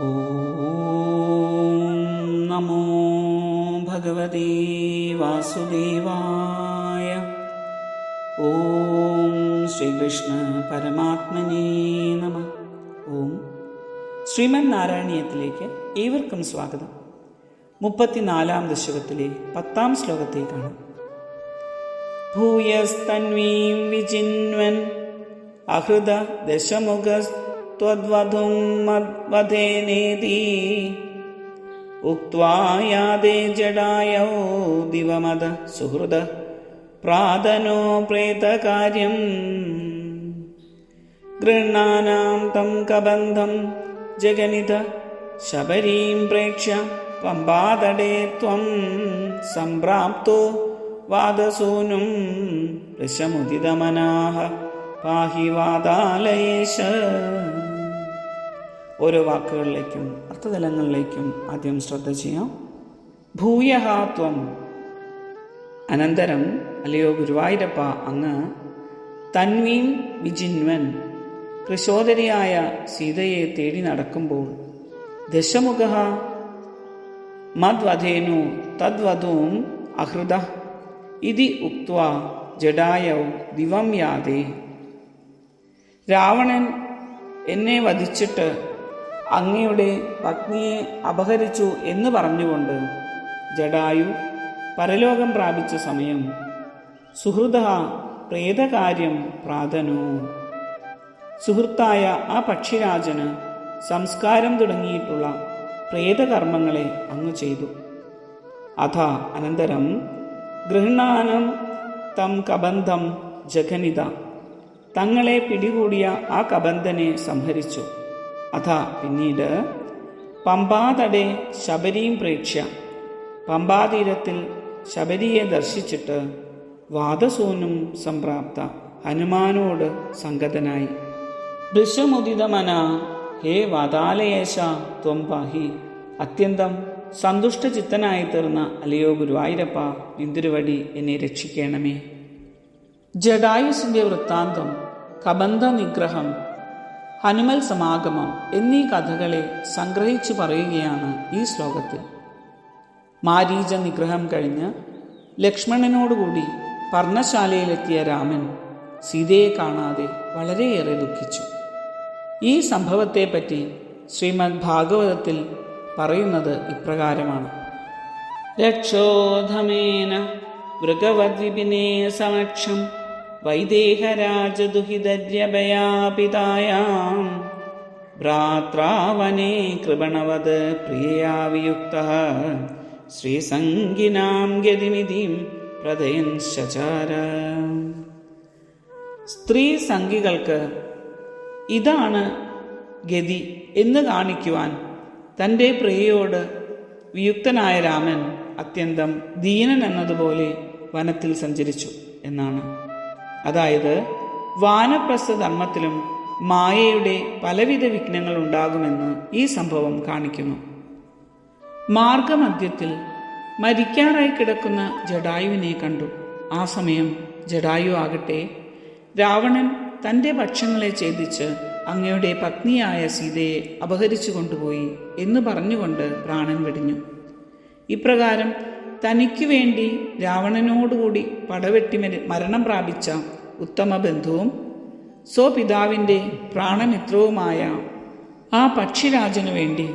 ഓം നമോ ഭഗവതേ വാസുദേവായ ഓം ശ്രീകൃഷ്ണ പരമാത്മനേ നമ ഓം ശ്രീമൻ നാരായണീയത്തിലേക്ക് ഏവർക്കും സ്വാഗതം. മുപ്പത്തിനാലാം ദശകത്തിലെ പത്താം ശ്ലോകത്തേക്കാണ്. ഭൂയസ്തന്വീം വിചിന്വൻ അഹൃത ദശമുഖ ദശമുഖസ്ത്വദ്വധും മദ്വധേനേതി ഉക്വാ യാതേ ജഡായൗ ദിവമത സുഹൃദ പ്രാതനോ പ്രേതകാര്യം. ഗൃഹാനാം തം കബന്ധം ജഗനിത ശബരീം പ്രേക്ഷ്യ പമ്പാതടേ ത്വം സംപ്രാപ്തോ വാദസൂനും ഋഷമുദിതമനാഹ പാഹി വാതാലയേശ ഓരോ വാക്കുകളിലേക്കും അർത്ഥതലങ്ങളിലേക്കും ആദ്യം ശ്രദ്ധ ചെയ്യാം. ഭൂയഹാത്വം അനന്തരം അല്ലയോ ഗുരുവായൂരപ്പ അങ്ങ് തന്വീം വിജിന്വൻ കൃശോദരിയായ സീതയെ തേടി നടക്കുമ്പോൾ ദശമുഖ മദ്വധേനു തദ്വധൂം അഹൃദ ഇതി ഉക്വ ജഡായൗ ദിവം യാതേ. രാവണൻ എന്നെ വധിച്ചിട്ട് അങ്ങയുടെ പത്നിയെ അപഹരിച്ചു എന്ന് പറഞ്ഞുകൊണ്ട് ജഡായു പരലോകം പ്രാപിച്ച സമയം. സുഹൃത പ്രേതകാര്യം പ്രാതനു. സുഹൃത്തായ ആ പക്ഷിരാജന് സംസ്കാരം തുടങ്ങിയിട്ടുള്ള പ്രേതകർമ്മങ്ങളെ അങ്ങ് ചെയ്തു. അഥ അനന്തരം ഗൃഹണാനം തം കബന്ധം ജഘനിത തങ്ങളെ പിടികൂടിയ ആ കബന്ധനെ സംഹരിച്ചു. അഥ പിന്നീട് പമ്പാതടെ ശബരിയും പ്രേക്ഷ പമ്പാതീരത്തിൽ ശബരിയെ ദർശിച്ചിട്ട് വാദസൂനും സംപ്രാപ്ത ഹനുമാനോട് സംഗതനായി. ദൃശ്യമുദിതമന ഹേ വാതാലയേശ ത്വം പാഹി. അത്യന്തം സന്തുഷ്ടചിത്തനായി തീർന്ന അലയോ ഗുരുവായൂരപ്പ നിന്തിരുവടി എന്നെ രക്ഷിക്കണമേ. ജഡായുസിന്റെ വൃത്താന്തം കബന്ധ നിഗ്രഹം ഹനുമൽ സമാഗമം എന്നീ കഥകളെ സംഗ്രഹിച്ചു പറയുകയാണ് ഈ ശ്ലോകത്തിൽ. മാരീച നിഗ്രഹം കഴിഞ്ഞ് ലക്ഷ്മണനോടുകൂടി പർണശാലയിലെത്തിയ രാമൻ സീതയെ കാണാതെ വളരെയേറെ ദുഃഖിച്ചു. ഈ സംഭവത്തെപ്പറ്റി ശ്രീമദ് ഭാഗവതത്തിൽ പറയുന്നത് ഇപ്രകാരമാണ്. രക്ഷോധമേന മൃഗവദ്വിപിനേ സമക്ഷം വൈദേഹരാജദുഹിതര്യഭയാപിതായാം. ഭ്രാത്രാവനേ കൃപണവത് പ്രിയാവിയുക്ത ശ്രീസംഗിനാം ഗതിമിതിം പ്രദയൻ ശചാര. സ്ത്രീ സംഗികൾക്ക് ഇതാണ് ഗതി എന്ന് കാണിക്കുവാൻ തന്റെ പ്രിയയോട് വിയുക്തനായ രാമൻ അത്യന്തം ദീനൻ എന്നതുപോലെ വനത്തിൽ സഞ്ചരിച്ചു എന്നാണ്. അതായത് വാനപ്രസ്ഥ ധർമ്മത്തിലും മായയുടെ പലവിധ വിഘ്നങ്ങൾ ഉണ്ടാകുമെന്ന് ഈ സംഭവം കാണിക്കുന്നു. മാർഗമധ്യത്തിൽ മരിക്കാറായി കിടക്കുന്ന ജഡായുവിനെ കണ്ടു. ആ സമയം ജഡായു ആകട്ടെ രാവണൻ തന്റെ ഭക്ഷങ്ങളെ ഛേദിച്ച് അങ്ങയുടെ പത്നിയായ സീതയെ അപഹരിച്ചു കൊണ്ടുപോയി എന്ന് പറഞ്ഞുകൊണ്ട് പ്രാണൻ വെടിഞ്ഞു. ഇപ്രകാരം തനിക്കു വേണ്ടി രാവണനോടുകൂടി പടവെട്ടി മരണം പ്രാപിച്ച ഉത്തമ ബന്ധുവും സ്വപിതാവിന്റെ പ്രാണമിത്രവുമായ ആ പക്ഷിരാജനു വേണ്ടി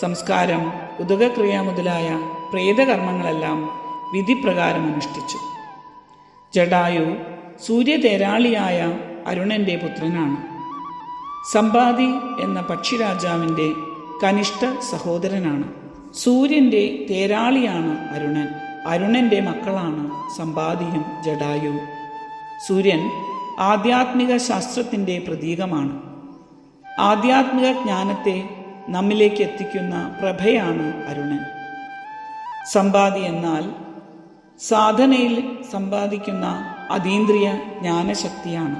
സംസ്കാരം ഉദകക്രിയ മുതലായ പ്രേതകർമ്മങ്ങളെല്ലാം വിധിപ്രകാരം അനുഷ്ഠിച്ചു. ജഡായു സൂര്യതേരാളിയായ അരുണന്റെ പുത്രനാണ്. സമ്പാദി എന്ന പക്ഷിരാജാവിന്റെ കനിഷ്ഠ സഹോദരനാണ്. സൂര്യന്റെ തേരാളിയാണ് അരുണൻ. അരുണന്റെ മക്കളാണ് സമ്പാദിയും ജഡായു സൂര്യൻ ആധ്യാത്മിക ശാസ്ത്രത്തിന്റെ പ്രതീകമാണ്. ആധ്യാത്മിക ജ്ഞാനത്തെ നമ്മിലേക്ക് എത്തിക്കുന്ന പ്രഭയാണ് അരുണൻ. സമ്പാദി എന്നാൽ സാധനയിൽ സമ്പാദിക്കുന്ന അതീന്ദ്രിയ ജ്ഞാനശക്തിയാണ്.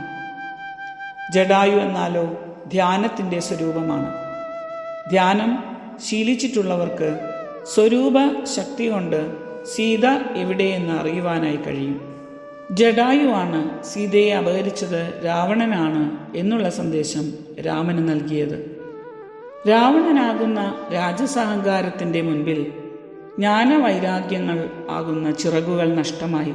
ജഡായു എന്നാലോ ധ്യാനത്തിന്റെ സ്വരൂപമാണ്. ധ്യാനം ശീലിച്ചിട്ടുള്ളവർക്ക് സ്വരൂപ ശക്തി കൊണ്ട് സീത എവിടെയെന്ന് അറിയുവാനായി കഴിയും. ജഡായുവാണ് സീതയെ അപഹരിച്ചത് രാവണനാണ് എന്നുള്ള സന്ദേശം രാമന് നൽകിയത്. രാവണനാകുന്ന രാജസഹങ്കാരത്തിന്റെ മുൻപിൽ ജ്ഞാനവൈരാഗ്യങ്ങൾ ആകുന്ന ചിറകുകൾ നഷ്ടമായി.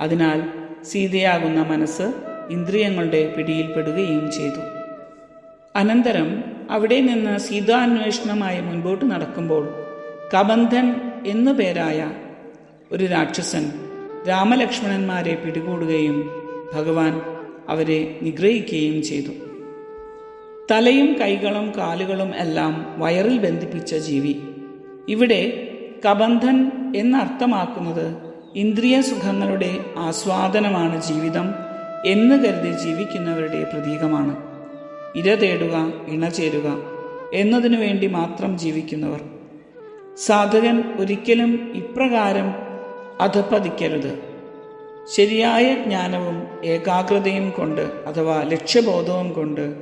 അതിനാൽ സീതയാകുന്ന മനസ്സ് ഇന്ദ്രിയങ്ങളുടെ പിടിയിൽപ്പെടുകയും ചെയ്തു. അനന്തരം അവിടെ നിന്ന് സീതാന്വേഷണമായി മുൻപോട്ട് നടക്കുമ്പോൾ കബന്ധൻ എന്നു പേരായ ഒരു രാക്ഷസൻ രാമലക്ഷ്മണന്മാരെ പിടികൂടുകയും ഭഗവാൻ അവരെ നിഗ്രഹിക്കുകയും ചെയ്തു. തലയും കൈകളും കാലുകളും എല്ലാം വയറിൽ ബന്ധിപ്പിച്ച ജീവി. ഇവിടെ കബന്ധൻ എന്നർത്ഥമാക്കുന്നത് ഇന്ദ്രിയ സുഖങ്ങളുടെ ആസ്വാദനമാണ് ജീവിതം എന്ന് കരുതി ജീവിക്കുന്നവരുടെ പ്രതീകമാണ്. ഇര തേടുക ഇണ ചേരുക എന്നതിനു വേണ്ടി മാത്രം ജീവിക്കുന്നവർ. സാധകൻ ഒരിക്കലും ഇപ്രകാരം അധപ്പതിക്കരുത് ശരിയായ ജ്ഞാനവും ഏകാഗ്രതയും കൊണ്ട് അഥവാ ലക്ഷ്യബോധവും കൊണ്ട്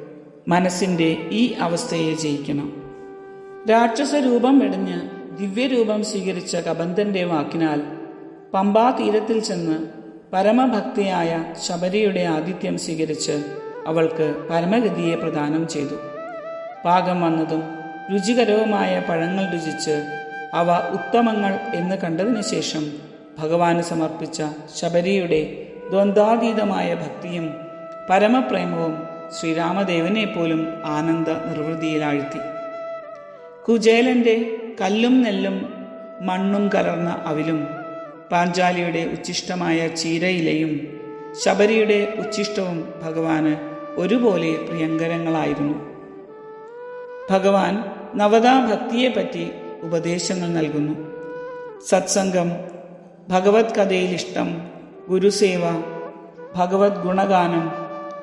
മനസ്സിന്റെ ഈ അവസ്ഥയെ ജയിക്കണം. രാക്ഷസ രൂപം വെടിഞ്ഞ് ദിവ്യരൂപം സ്വീകരിച്ച കബന്ധന്റെ വാക്കിനാൽ പമ്പാ തീരത്തിൽ ചെന്ന് പരമഭക്തിയായ ശബരിയുടെ ആതിഥ്യം സ്വീകരിച്ച് അവൾക്ക് പരമഗതിയെ പ്രദാനം ചെയ്തു. പാകം വന്നതും രുചികരവുമായ പഴങ്ങൾ രുചിച്ച് അവ ഉത്തമങ്ങൾ എന്ന് കണ്ടതിനു ശേഷം ഭഗവാന് സമർപ്പിച്ച ശബരിയുടെ ദ്വന്ദ്വാതീതമായ ഭക്തിയും പരമപ്രേമവും ശ്രീരാമദേവനെ പോലും ആനന്ദ നിർവൃതിയിലാഴ്ത്തി. കുചേലന്റെ കല്ലും നെല്ലും മണ്ണും കലർന്ന അവിലും പാഞ്ചാലിയുടെ ഉച്ഛിഷ്ടമായ ചീരയിലയും ശബരിയുടെ ഉച്ഛിഷ്ടവും ഭഗവാന് ഒരുപോലെ പ്രിയങ്കരങ്ങളായിരുന്നു. ഭഗവാൻ നവതാ ഭക്തിയെപ്പറ്റി ഉപദേശങ്ങൾ നൽകുന്നു. സത്സംഗം ഭഗവത് കഥയിൽ ഇഷ്ടം ഗുരുസേവ ഭഗവത് ഗുണഗാനം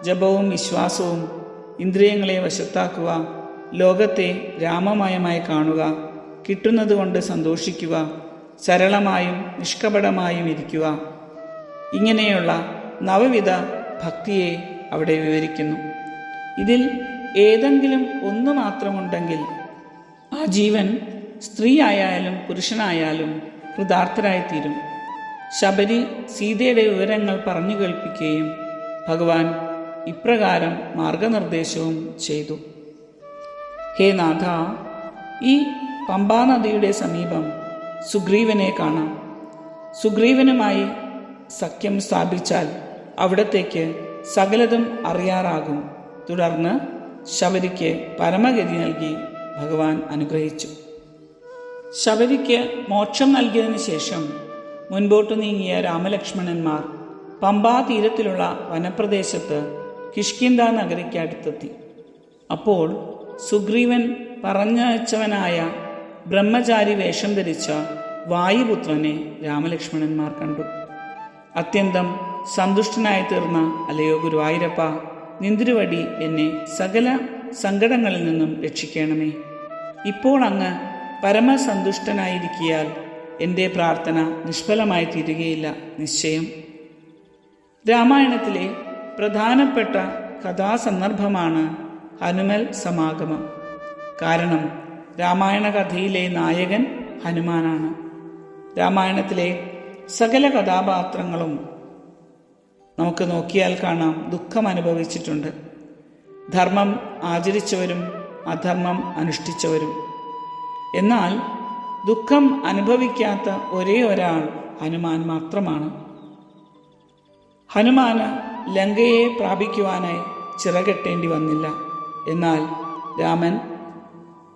ജപവും വിശ്വാസവും ഇന്ദ്രിയങ്ങളെ വശത്താക്കുക ലോകത്തെ രാമമയമായി കാണുക കിട്ടുന്നതുകൊണ്ട് സന്തോഷിക്കുക സരളമായും നിഷ്കപടമായും ഇരിക്കുക. ഇങ്ങനെയുള്ള നവവിധ ഭക്തിയെ അവിടെ വിവരിക്കുന്നു. ഇതിൽ ഏതെങ്കിലും ഒന്ന് മാത്രമുണ്ടെങ്കിൽ ആ ജീവൻ സ്ത്രീ ആയാലും പുരുഷനായാലും കൃതാർത്ഥരായിത്തീരും. ശബരി സീതയുടെ വിവരങ്ങൾ പറഞ്ഞു കേൾപ്പിക്കുകയും ഭഗവാൻ ഇപ്രകാരം മാർഗനിർദ്ദേശവും ചെയ്തു. ഹേ നാഥ ഈ പമ്പാനദിയുടെ സമീപം സുഗ്രീവനെ കാണാം. സുഗ്രീവനുമായി സഖ്യം സ്ഥാപിച്ചാൽ അവിടത്തേക്ക് സകലതും അറിയാറാകും. തുടർന്ന് ശബരിക്ക് പരമഗതി നൽകി ഭഗവാൻ അനുഗ്രഹിച്ചു. ശബരിക്ക് മോക്ഷം നൽകിയതിനു ശേഷം മുൻപോട്ടു നീങ്ങിയ രാമലക്ഷ്മണന്മാർ പമ്പാ തീരത്തിലുള്ള വനപ്രദേശത്ത് കിഷ്കിന്ദ നഗരിക്ക് അടുത്തെത്തി. അപ്പോൾ സുഗ്രീവൻ പറഞ്ഞയച്ചവനായ ബ്രഹ്മചാരി വേഷം ധരിച്ച വായുപുത്രനെ രാമലക്ഷ്മണന്മാർ കണ്ടു. അത്യന്തം സന്തുഷ്ടനായി തീർന്ന അല്ലയോ ഗുരുവായൂരപ്പ നിന്തിരുവടി എന്നെ സകല സങ്കടങ്ങളിൽ നിന്നും രക്ഷിക്കണമേ. ഇപ്പോൾ അങ്ങ് പരമസന്തുഷ്ടനായിരിക്കിയാൽ എന്റെ പ്രാർത്ഥന നിഷ്ഫലമായി തീരുകയില്ല നിശ്ചയം. രാമായണത്തിലെ പ്രധാനപ്പെട്ട കഥാസന്ദർഭമാണ് ഹനുമൽ സമാഗമം. കാരണം രാമായണ കഥയിലെ നായകൻ ഹനുമാനാണ്. രാമായണത്തിലെ സകല കഥാപാത്രങ്ങളും നമുക്ക് നോക്കിയാൽ കാണാം ദുഃഖം അനുഭവിച്ചിട്ടുണ്ട്. ധർമ്മം ആചരിച്ചവരും അധർമ്മം അനുഷ്ഠിച്ചവരും. എന്നാൽ ദുഃഖം അനുഭവിക്കാത്ത ഒരേ ഒരാൾ ഹനുമാൻ മാത്രമാണ്. ഹനുമാന് ലങ്കയെ പ്രാപിക്കുവാനായി ചിറകെട്ടേണ്ടി വന്നില്ല. എന്നാൽ രാമൻ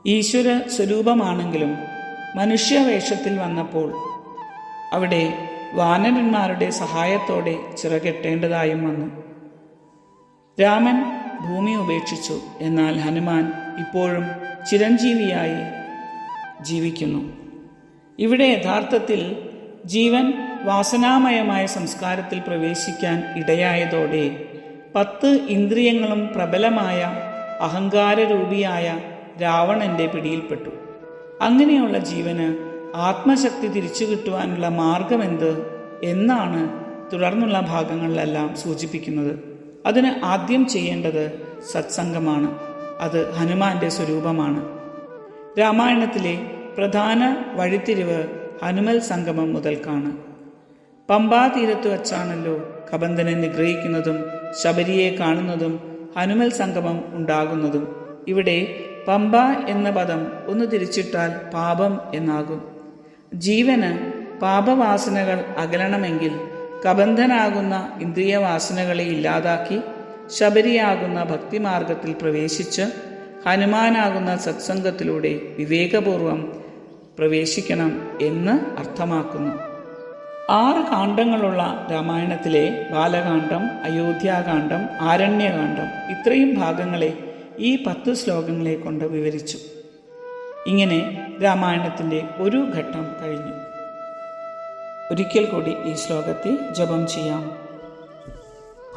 ഈശ്വര സ്വരൂപമാണെങ്കിലും മനുഷ്യവേഷത്തിൽ വന്നപ്പോൾ അവിടെ വാനരന്മാരുടെ സഹായത്തോടെ ചിറകെട്ടേണ്ടതായും വന്നു. രാമൻ ഭൂമി ഉപേക്ഷിച്ചു. എന്നാൽ ഹനുമാൻ ഇപ്പോഴും ചിരഞ്ജീവിയായി ജീവിക്കുന്നു. ഇവിടെ യഥാർത്ഥത്തിൽ ജീവൻ വാസനാമയമായ സംസ്കാരത്തിൽ പ്രവേശിക്കാൻ ഇടയായതോടെ പത്ത് ഇന്ദ്രിയങ്ങളും പ്രബലമായ അഹങ്കാരരൂപിയായ രാവണന്റെ പിടിയിൽപ്പെട്ടു. അങ്ങനെയുള്ള ജീവന് ആത്മശക്തി തിരിച്ചു കിട്ടുവാനുള്ള മാർഗമെന്ത് എന്നാണ് തുടർന്നുള്ള ഭാഗങ്ങളിലെല്ലാം സൂചിപ്പിക്കുന്നത്. അതിന് ആദ്യം ചെയ്യേണ്ടത് സത്സംഗമാണ്. അത് ഹനുമാന്റെ സ്വരൂപമാണ്. രാമായണത്തിലെ പ്രധാന വഴിത്തിരിവ് ഹനുമൽ സംഗമം മുതൽക്കാണ്. പമ്പാ തീരത്ത് വച്ചാണല്ലോ കബന്ധനെ നിഗ്രഹിക്കുന്നതും ശബരിയെ കാണുന്നതും ഹനുമൽ സംഗമം ഉണ്ടാകുന്നതും. ഇവിടെ പമ്പ എന്ന പദം ഒന്ന് തിരിച്ചിട്ടാൽ പാപം എന്നാകും. ജീവന് പാപവാസനകൾ അകലണമെങ്കിൽ കബന്ധനാകുന്ന ഇന്ദ്രിയവാസനകളെ ഇല്ലാതാക്കി ശബരിയാകുന്ന ഭക്തിമാർഗത്തിൽ പ്രവേശിച്ച് ഹനുമാനാകുന്ന സത്സംഗത്തിലൂടെ വിവേകപൂർവം പ്രവേശിക്കണം എന്ന് അർത്ഥമാക്കുന്നു. ആറ് കാണ്ഡങ്ങളുള്ള രാമായണത്തിലെ ബാലകാന്ഡം അയോധ്യാകാന്ഡം ആരണ്യകാന്ഡം ഇത്രയും ഭാഗങ്ങളെ ഈ പത്ത് ശ്ലോകങ്ങളെ കൊണ്ട് വിവരിച്ചു. ഇങ്ങനെ രാമായണത്തിന്റെ ഒരു ഘട്ടം കഴിഞ്ഞു. ഒരിക്കൽ കൂടി ഈ ശ്ലോകത്തിൽ ജപം ചെയ്യാം.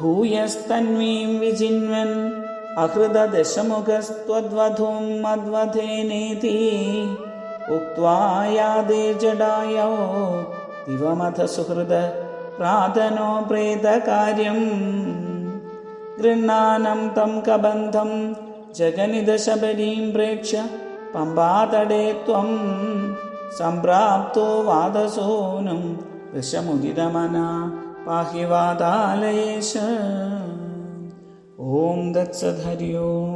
ഭൂയസ്തന്വീം വിജിന്വൻ അഹൃതദശമുഖസ്ത്വദ്വധൂം മധ്വധേനേതി ഉക്വായാദേ ജഡായോ ദിവമഥ സുഹൃദ പ്രാതനോ പ്രേതകാര്യം. ഗൃഹാനം തം കബന്ധം ജഗനിദശബരീം പ്രേക്ഷ്യ പമ്പാതടേ ത്വം സംപ്രാപ്തോ വാദസൂനും വൃഷമുദിതമന പാഹി വാദാലയേശ ഓം ദത്സധരി ഓം.